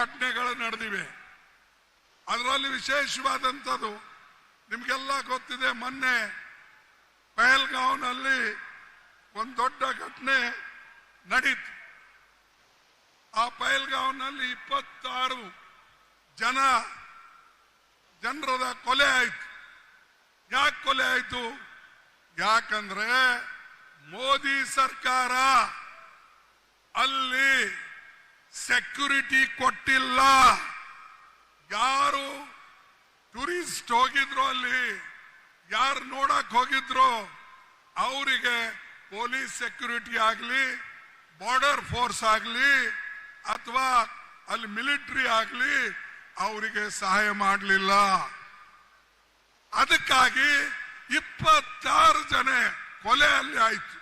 ಘಟನೆಗಳು ನಡೆದಿವೆ. ಅದರಲ್ಲಿ ವಿಶೇಷವಾದಂಥದ್ದು ನಿಮಗೆಲ್ಲ ಗೊತ್ತಿದೆ, ಮೊನ್ನೆ ಪಹಲ್ಗಾಂವ್ನಲ್ಲಿ ಒಂದು ದೊಡ್ಡ ಘಟನೆ ನಡೀತು. ಆ ಪಹಲ್ಗಾಂವ್ನಲ್ಲಿ ಇಪ್ಪತ್ತಾರು ಜನ ಜನರದ ಕೊಲೆ ಆಯಿತು. ಯಾಕೆ ಕೊಲೆ ಆಯಿತು? ಯಾಕಂದ್ರೆ ಮೋದಿ ಸರ್ಕಾರ ಅಲ್ಲಿ ಸೆಕ್ಯೂರಿಟಿ ಕೊಟ್ಟಿಲ್ಲ. ಯಾರು ಟೂರಿಸ್ಟ್ ಹೋಗಿದ್ರು ಅಲ್ಲಿ, ಯಾರು ನೋಡಕ್ ಹೋಗಿದ್ರು, ಅವರಿಗೆ ಪೊಲೀಸ್ ಸೆಕ್ಯೂರಿಟಿ ಆಗಲಿ ಬಾರ್ಡರ್ ಫೋರ್ಸ್ ಆಗಲಿ, ಅಥವಾ ಅಲ್ಲಿ ಮಿಲಿಟರಿ ಆಗಲಿ, ಅವರಿಗೆ ಸಹಾಯ ಮಾಡಲಿಲ್ಲ. ಅದಕ್ಕಾಗಿ ಇಪ್ಪತ್ತಾರು ಜನ ಕೊಲೆ ಅಲ್ಲಿ ಆಯ್ತು.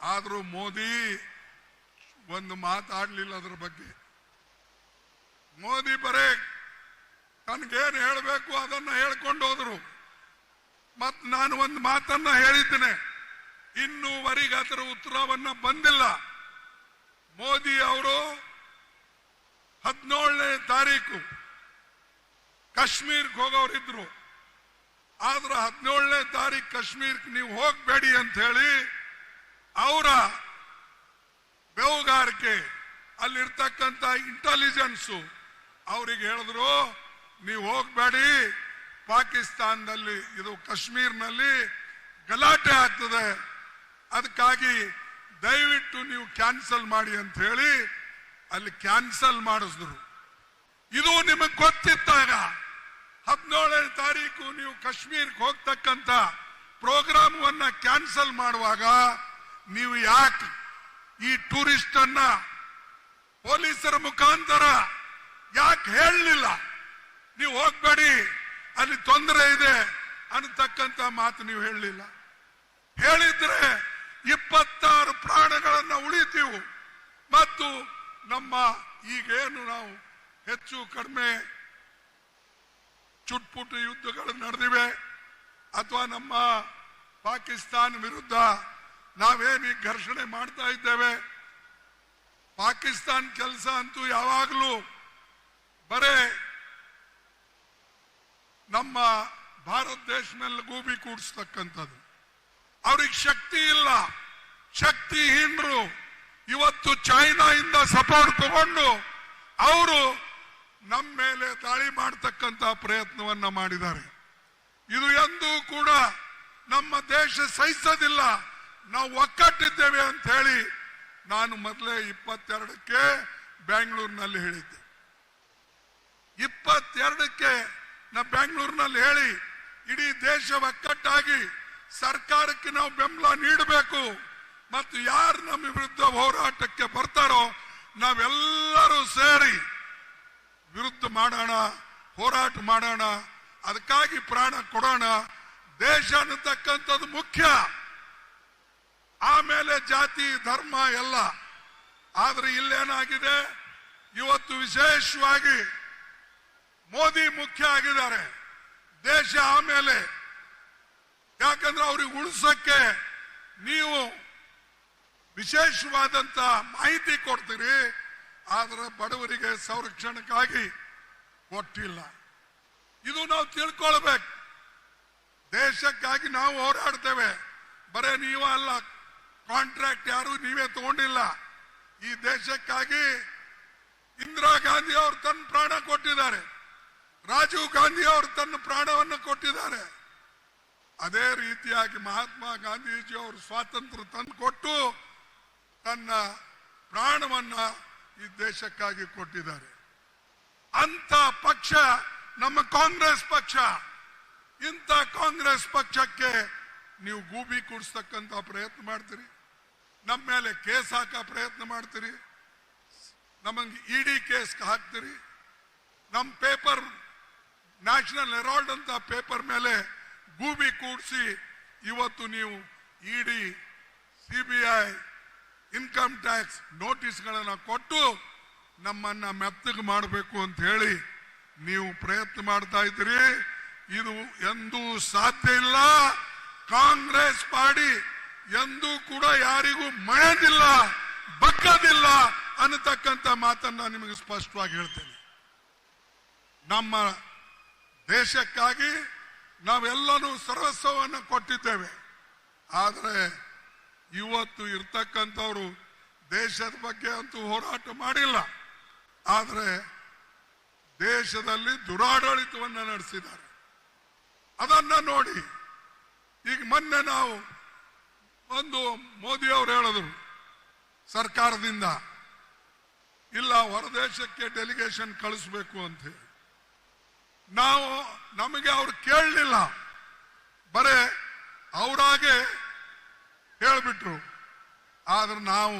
ಆದರೂ ಮೋದಿ ಒಂದು ಮಾತಾಡಲಿಲ್ಲ ಅದ್ರ ಬಗ್ಗೆ. ಮೋದಿ ಬರೇ ತನಗೇನು ಹೇಳಬೇಕು ಅದನ್ನ ಹೇಳ್ಕೊಂಡು ಹೋದ್ರು. ಮತ್ ನಾನು ಒಂದು ಮಾತನ್ನ ಹೇಳಿದ್ದೇನೆ. ಇನ್ನೂವರೆಗೆ ಅದರ ಉತ್ತರವನ್ನ ಬಂದಿಲ್ಲ. ಮೋದಿ ಅವರು ಹದಿನೇಳನೇ ತಾರೀಕು ಕಾಶ್ಮೀರ್ಗೆ ಹೋಗೋರಿದ್ರು. ಆದ್ರೆ ಹದಿನೇಳನೇ ತಾರೀಕು ಕಾಶ್ಮೀರ್ಗೆ ನೀವು ಹೋಗ್ಬೇಡಿ ಅಂತ ಹೇಳಿ ಅವರ ಬೆವುಗಾರಿಕೆ ಅಲ್ಲಿರ್ತಕ್ಕಂಥ ಇಂಟೆಲಿಜೆನ್ಸು ಅವ್ರಿಗೆ ಹೇಳಿದ್ರು, ನೀವು ಹೋಗ್ಬೇಡಿ, ಪಾಕಿಸ್ತಾನದಲ್ಲಿ, ಇದು ಕಾಶ್ಮೀರ್ನಲ್ಲಿ ಗಲಾಟೆ ಆಗ್ತದೆ. ಅದಕ್ಕಾಗಿ ದಯವಿಟ್ಟು ನೀವು ಕ್ಯಾನ್ಸಲ್ ಮಾಡಿ ಅಂತ ಹೇಳಿ ಅಲ್ಲಿ ಕ್ಯಾನ್ಸಲ್ ಮಾಡಿಸಿದ್ರು. ಇದು ನಿಮಗೆ ಗೊತ್ತಿತ್ತಾಗ ಹದಿನೇಳನೇ ತಾರೀಕು ನೀವು ಕಾಶ್ಮೀರ್ಗೆ ಹೋಗ್ತಕ್ಕಂಥ ಪ್ರೋಗ್ರಾಮವನ್ನ ಕ್ಯಾನ್ಸಲ್ ಮಾಡುವಾಗ ನೀವು ಯಾಕೆ ಈ ಟೂರಿಸ್ಟ್ ಅನ್ನ ಪೊಲೀಸರ ಮುಖಾಂತರ ಯಾಕೆ ಹೇಳಲಿಲ್ಲ? ನೀವು ಹೋಗ್ಬೇಡಿ, ಅಲ್ಲಿ ತೊಂದರೆ ಇದೆ ಅನ್ನತಕ್ಕಂತ ಮಾತು ನೀವು ಹೇಳಲಿಲ್ಲ. ಹೇಳಿದ್ರೆ ಇಪ್ಪತ್ತಾರು ಪ್ರಾಣಗಳನ್ನ ಉಳಿತೀವು. ಮತ್ತು ನಮ್ಮ ಈಗೇನು ನಾವು ಹೆಚ್ಚು ಕಡಿಮೆ ಚುಟ್ಪುಟ್ಟು ಯುದ್ಧಗಳು ನಡೆದಿವೆ. ಅಥವಾ ನಮ್ಮ ಪಾಕಿಸ್ತಾನ ವಿರುದ್ಧ ನಾವೇನು ಘರ್ಷಣೆ ಮಾಡ್ತಾ ಇದ್ದೇವೆ. ಪಾಕಿಸ್ತಾನ್ ಕೆಲಸ ಅಂತೂ ಯಾವಾಗಲೂ ಬರೇ ನಮ್ಮ ಭಾರತ ದೇಶ ಮೇಲೆ ಗೂಬಿ ಕೂಡಿಸ್ತಕ್ಕಂಥದ್ದು. ಅವ್ರಿಗೆ ಶಕ್ತಿ ಇಲ್ಲ. ಶಕ್ತಿಹೀನರು ಇವತ್ತು ಚೈನಾಯಿಂದ ಸಪೋರ್ಟ್ ತಗೊಂಡು ಅವರು ನಮ್ಮ ಮೇಲೆ ದಾಳಿ ಮಾಡತಕ್ಕಂತ ಪ್ರಯತ್ನವನ್ನ ಮಾಡಿದ್ದಾರೆ. ಇದು ಎಂದೂ ಕೂಡ ನಮ್ಮ ದೇಶ ಸಹಿಸೋದಿಲ್ಲ. ನಾವು ಒಕ್ಕಟ್ಟಿದ್ದೇವೆ ಅಂತ ಹೇಳಿ ನಾನು ಮೊದಲೇ ಇಪ್ಪತ್ತೆರಡಕ್ಕೆ ಬೆಂಗಳೂರಿನಲ್ಲಿ ಹೇಳಿದ್ದೆ. ಇಪ್ಪತ್ತೆರಡಕ್ಕೆ ನಾ ಬೆಂಗಳೂರಿನಲ್ಲಿ ಹೇಳಿ, ಇಡೀ ದೇಶ ಒಕ್ಕಟ್ಟಾಗಿ ಸರ್ಕಾರಕ್ಕೆ ನಾವು ಬೆಂಬಲ ನೀಡಬೇಕು ಮತ್ತು ಯಾರು ನಮ್ಮ ವಿರುದ್ಧ ಹೋರಾಟಕ್ಕೆ ಬರ್ತಾರೋ ನಾವೆಲ್ಲರೂ ಸೇರಿ ವಿರುದ್ಧ ಮಾಡೋಣ, ಹೋರಾಟ ಮಾಡೋಣ, ಅದಕ್ಕಾಗಿ ಪ್ರಾಣ ಕೊಡೋಣ. ದೇಶ ಅನ್ನತಕ್ಕಂಥದ್ದು ಮುಖ್ಯ. ಆಮೇಲೆ ಜಾತಿ, ಧರ್ಮ ಎಲ್ಲ. ಆದ್ರೆ ಇಲ್ಲೇನಾಗಿದೆ? ಇವತ್ತು ವಿಶೇಷವಾಗಿ ಮೋದಿ ಮುಖ್ಯ ಆಗಿದ್ದಾರೆ. ದೇಶ ಆಮೇಲೆ. ಯಾಕಂದ್ರೆ ಅವ್ರಿಗೆ ಉಳಿಸಕ್ಕೆ ನೀವು ವಿಶೇಷವಾದಂತ ಮಾಹಿತಿ ಕೊಡ್ತೀರಿ, ಆದ್ರೆ ಬಡವರಿಗೆ ಸಂರಕ್ಷಣೆಗಾಗಿ ಕೊಟ್ಟಿಲ್ಲ. ಇದು ನಾವು ತಿಳ್ಕೊಳ್ಬೇಕು. ದೇಶಕ್ಕಾಗಿ ನಾವು ಹೋರಾಡ್ತೇವೆ. ಬರೇ ನೀವು ಅಲ್ಲ ಕಾಂಟ್ರಾಕ್ಟ್ ಯಾರು ನೀವೇ ತಗೊಂಡಿಲ್ಲ. ಈ ದೇಶಕ್ಕಾಗಿ ಇಂದಿರಾ ಗಾಂಧಿ ಅವರು ತನ್ನ ಪ್ರಾಣ ಕೊಟ್ಟಿದ್ದಾರೆ. ರಾಜೀವ್ ಗಾಂಧಿ ಅವರು ತನ್ನ ಪ್ರಾಣವನ್ನು ಕೊಟ್ಟಿದ್ದಾರೆ. ಅದೇ ರೀತಿಯಾಗಿ ಮಹಾತ್ಮ ಗಾಂಧೀಜಿ ಅವರು ಸ್ವಾತಂತ್ರ್ಯ ತಂದು ಕೊಟ್ಟು ತನ್ನ ಪ್ರಾಣವನ್ನ ಈ ದೇಶಕ್ಕಾಗಿ ಕೊಟ್ಟಿದ್ದಾರೆ. ಅಂತ ಪಕ್ಷ ನಮ್ಮ ಕಾಂಗ್ರೆಸ್ ಪಕ್ಷ. ಇಂಥ ಕಾಂಗ್ರೆಸ್ ಪಕ್ಷಕ್ಕೆ ನೀವು ಗೂಬಿ ಕೂಡಿಸ್ತಕ್ಕಂಥ ಪ್ರಯತ್ನ ಮಾಡ್ತೀರಿ. ನಮ್ಮ ಮೇಲೆ ಕೇಸ್ ಹಾಕ ಪ್ರಯತ್ನ ಮಾಡ್ತೀರಿ. ನಮಗೆ ಇಡಿ ಕೇಸ್ ಹಾಕ್ತೀರಿ. ನಮ್ಮ ಪೇಪರ್, ನ್ಯಾಷನಲ್ ಹೆರಾಲ್ಡ್ ಅಂತ ಪೇಪರ್ ಮೇಲೆ ಗೂಬಿ ಕೂಡಿಸಿ ಇವತ್ತು ನೀವು ಇಡಿ ಸಿಬಿಐ ಇನ್ಕಮ್ ಟ್ಯಾಕ್ಸ್ ನೋಟಿಸ್ಗಳನ್ನು ಕೊಟ್ಟು ನಮ್ಮನ್ನ ಮೆತ್ತಗೆ ಮಾಡಬೇಕು ಅಂತ ಹೇಳಿ ನೀವು ಪ್ರಯತ್ನ ಮಾಡ್ತಾ ಇದ್ದೀರಿ. ಇದು ಎಂದೂ ಸಾಧ್ಯ ಇಲ್ಲ. ಕಾಂಗ್ರೆಸ್ ಪಾರ್ಟಿ ಎಂದೂ ಕೂಡ ಯಾರಿಗೂ ಮಳೆದಿಲ್ಲ ಬಗ್ಗದಿಲ್ಲ ಅನ್ನತಕ್ಕಂಥ ಮಾತನ್ನ ನಿಮಗೆ ಸ್ಪಷ್ಟವಾಗಿ ಹೇಳ್ತೇನೆ. ನಮ್ಮ ದೇಶಕ್ಕಾಗಿ ನಾವೆಲ್ಲರೂ ಸರ್ವಸ್ವವನ್ನು ಕೊಟ್ಟಿದ್ದೇವೆ. ಆದರೆ ಇವತ್ತು ಇರ್ತಕ್ಕಂಥವ್ರು ದೇಶದ ಬಗ್ಗೆ ಅಂತೂ ಹೋರಾಟ ಮಾಡಿಲ್ಲ. ಆದರೆ ದೇಶದಲ್ಲಿ ದುರಾಡಳಿತವನ್ನು ನಡೆಸಿದ್ದಾರೆ. ಅದನ್ನ ನೋಡಿ ಈಗ ಮೊನ್ನೆ ನಾವು ಒಂದು ಮೋದಿ ಅವರು ಹೇಳಿದ್ರು, ಸರ್ಕಾರದಿಂದ, ಇಲ್ಲ ಹೊರದೇಶಕ್ಕೆ ಡೆಲಿಗೇಷನ್ ಕಳಿಸ್ಬೇಕು ಅಂತ ನಾವು ನಮಗೆ ಅವ್ರು ಕೇಳಲಿಲ್ಲ. ಬರೇ ಅವರಾಗೆ ಹೇಳಿಬಿಟ್ರು. ಆದ್ರೆ ನಾವು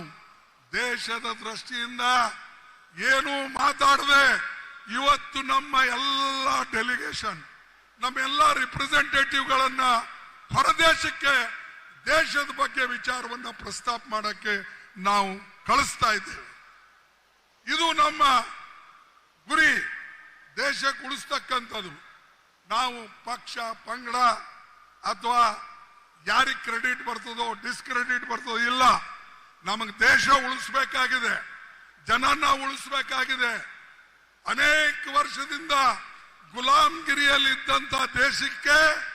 ದೇಶದ ದೃಷ್ಟಿಯಿಂದ ಏನೂ ಮಾತಾಡದೆ ಇವತ್ತು ನಮ್ಮ ಎಲ್ಲ ಡೆಲಿಗೇಷನ್ ನಮ್ಮೆಲ್ಲ ರಿಪ್ರೆಸೆಂಟೇಟಿವ್ಗಳನ್ನ ಹೊರದೇಶಕ್ಕೆ ದೇಶದ ಬಗ್ಗೆ ವಿಚಾರವನ್ನ ಪ್ರಸ್ತಾಪ ಮಾಡಕ್ಕೆ ನಾವು ಕಳಿಸ್ತಾ ಇದ್ದೇವೆ. ಇದು ನಮ್ಮ ಗುರಿ. ದೇಶ ಉಳಿಸ್ತಕ್ಕಂಥದ್ದು ನಾವು ಪಕ್ಷ, ಪಂಗಡ ಅಥವಾ ಯಾರಿಗೆ ಕ್ರೆಡಿಟ್ ಬರ್ತದೋ, ಡಿಸ್ಕ್ರೆಡಿಟ್ ಬರ್ತದೋ ಇಲ್ಲ. ನಮಗೆ ದೇಶ ಉಳಿಸ್ಬೇಕಾಗಿದೆ. ಜನನ ಉಳಿಸ್ಬೇಕಾಗಿದೆ. ಅನೇಕ ವರ್ಷದಿಂದ ಗುಲಾಮ್ಗಿರಿಯಲ್ಲಿ ಇದ್ದಂತ ದೇಶಕ್ಕೆ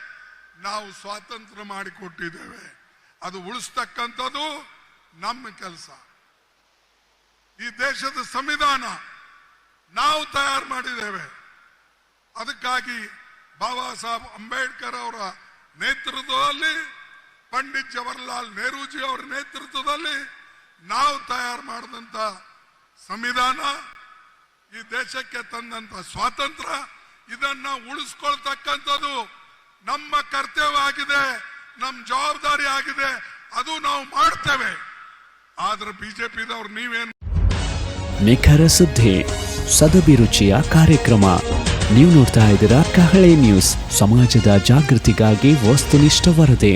ನಾವು ಸ್ವಾತಂತ್ರ್ಯ ಮಾಡಿಕೊಟ್ಟಿದ್ದೇವೆ. ಅದು ಉಳಿಸ್ತಕ್ಕಂಥದ್ದು ನಮ್ಮ ಕೆಲಸ. ಈ ದೇಶದ ಸಂವಿಧಾನ ನಾವು ತಯಾರು ಮಾಡಿದ್ದೇವೆ. ಅದಕ್ಕಾಗಿ ಬಾಬಾ ಸಾಹೇಬ್ ಅಂಬೇಡ್ಕರ್ ಅವರ ನೇತೃತ್ವದಲ್ಲಿ, ಪಂಡಿತ್ ಜವಾಹರ್ಲಾಲ್ ನೆಹರೂಜಿ ಅವರ ನೇತೃತ್ವದಲ್ಲಿ ನಾವು ತಯಾರು ಮಾಡಿದಂತ ಸಂವಿಧಾನ, ಈ ದೇಶಕ್ಕೆ ತಂದಂತ ಸ್ವಾತಂತ್ರ್ಯ, ಇದನ್ನ ಉಳಿಸ್ಕೊಳ್ತಕ್ಕಂಥದ್ದು ನಮ್ಮ ಕರ್ತವ್ಯ ಆಗಿದೆ ನಮ್ಮ ಜವಾಬ್ದಾರಿ ಆಗಿದೆ, ಅದು ನಾವು ಮಾಡ್ತೇವೆ. ಆದ್ರೆ ಬಿಜೆಪಿದವ್ರು ನೀವೇನು ನಿಖರ ಸುದ್ದಿ ಸದಭಿರುಚಿಯ ಕಾರ್ಯಕ್ರಮ. ನೀವು ನೋಡ್ತಾ ಇದ್ದೀರಾ ಕಹಳೆ ನ್ಯೂಸ್, ಸಮಾಜದ ಜಾಗೃತಿಗಾಗಿ ವಸ್ತುನಿಷ್ಠ ವರದಿ.